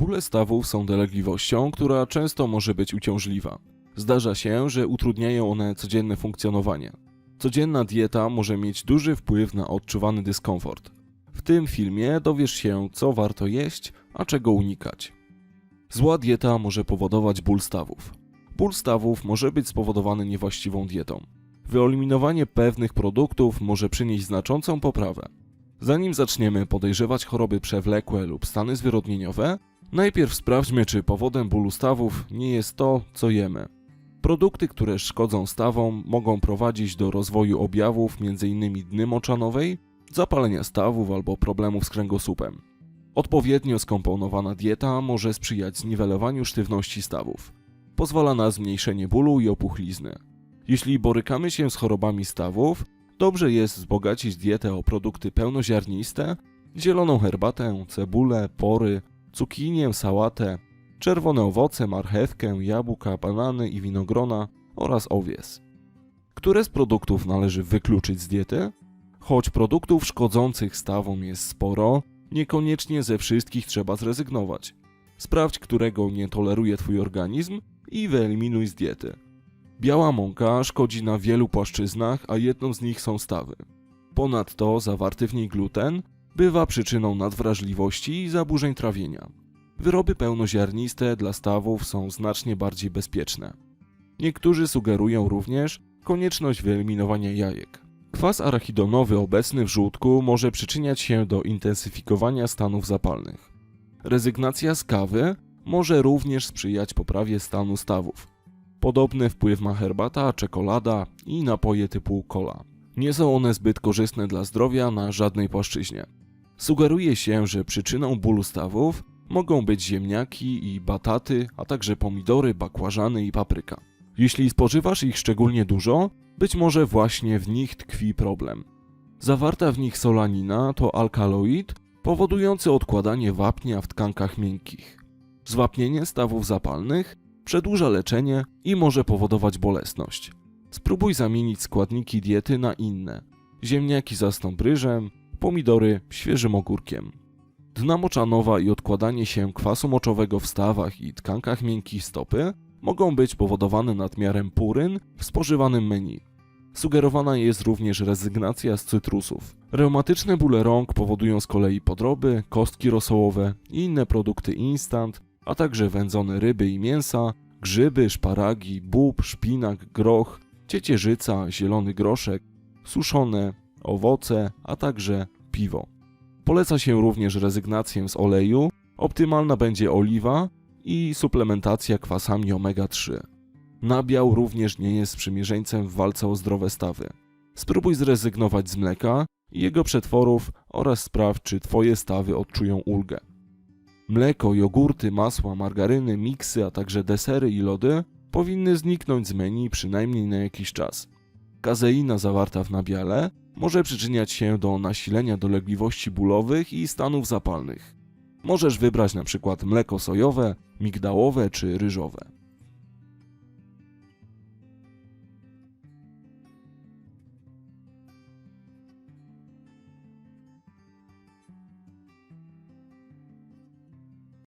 Bóle stawów są dolegliwością, która często może być uciążliwa. Zdarza się, że utrudniają one codzienne funkcjonowanie. Codzienna dieta może mieć duży wpływ na odczuwany dyskomfort. W tym filmie dowiesz się, co warto jeść, a czego unikać. Zła dieta może powodować ból stawów. Ból stawów może być spowodowany niewłaściwą dietą. Wyeliminowanie pewnych produktów może przynieść znaczącą poprawę. Zanim zaczniemy podejrzewać choroby przewlekłe lub stany zwyrodnieniowe, najpierw sprawdźmy, czy powodem bólu stawów nie jest to, co jemy. Produkty, które szkodzą stawom, mogą prowadzić do rozwoju objawów m.in. dny moczanowej, zapalenia stawów albo problemów z kręgosłupem. Odpowiednio skomponowana dieta może sprzyjać zniwelowaniu sztywności stawów. Pozwala na zmniejszenie bólu i opuchlizny. Jeśli borykamy się z chorobami stawów, dobrze jest wzbogacić dietę o produkty pełnoziarniste, zieloną herbatę, cebulę, pory, cukinię, sałatę, czerwone owoce, marchewkę, jabłka, banany i winogrona oraz owies. Które z produktów należy wykluczyć z diety? Choć produktów szkodzących stawom jest sporo, niekoniecznie ze wszystkich trzeba zrezygnować. Sprawdź, którego nie toleruje Twój organizm i wyeliminuj z diety. Biała mąka szkodzi na wielu płaszczyznach, a jedną z nich są stawy. Ponadto zawarty w niej gluten bywa przyczyną nadwrażliwości i zaburzeń trawienia. Wyroby pełnoziarniste dla stawów są znacznie bardziej bezpieczne. Niektórzy sugerują również konieczność wyeliminowania jajek. Kwas arachidonowy obecny w żółtku może przyczyniać się do intensyfikowania stanów zapalnych. Rezygnacja z kawy może również sprzyjać poprawie stanu stawów. Podobny wpływ ma herbata, czekolada i napoje typu cola. Nie są one zbyt korzystne dla zdrowia na żadnej płaszczyźnie. Sugeruje się, że przyczyną bólu stawów mogą być ziemniaki i bataty, a także pomidory, bakłażany i papryka. Jeśli spożywasz ich szczególnie dużo, być może właśnie w nich tkwi problem. Zawarta w nich solanina to alkaloid powodujący odkładanie wapnia w tkankach miękkich. Zwapnienie stawów zapalnych przedłuża leczenie i może powodować bolesność. Spróbuj zamienić składniki diety na inne. Ziemniaki zastąp ryżem, pomidory świeżym ogórkiem. Dna moczanowa i odkładanie się kwasu moczowego w stawach i tkankach miękkich stopy mogą być powodowane nadmiarem puryn w spożywanym menu. Sugerowana jest również rezygnacja z cytrusów. Reumatyczne bóle rąk powodują z kolei podroby, kostki rosołowe i inne produkty instant, a także wędzone ryby i mięsa, grzyby, szparagi, bób, szpinak, groch, ciecierzyca, zielony groszek, suszone, owoce, a także piwo. Poleca się również rezygnację z oleju, optymalna będzie oliwa i suplementacja kwasami omega-3. Nabiał również nie jest sprzymierzeńcem w walce o zdrowe stawy. Spróbuj zrezygnować z mleka i jego przetworów oraz sprawdź, czy Twoje stawy odczują ulgę. Mleko, jogurty, masła, margaryny, miksy, a także desery i lody powinny zniknąć z menu przynajmniej na jakiś czas. Kazeina zawarta w nabiale może przyczyniać się do nasilenia dolegliwości bólowych i stanów zapalnych. Możesz wybrać przykład mleko sojowe, migdałowe czy ryżowe.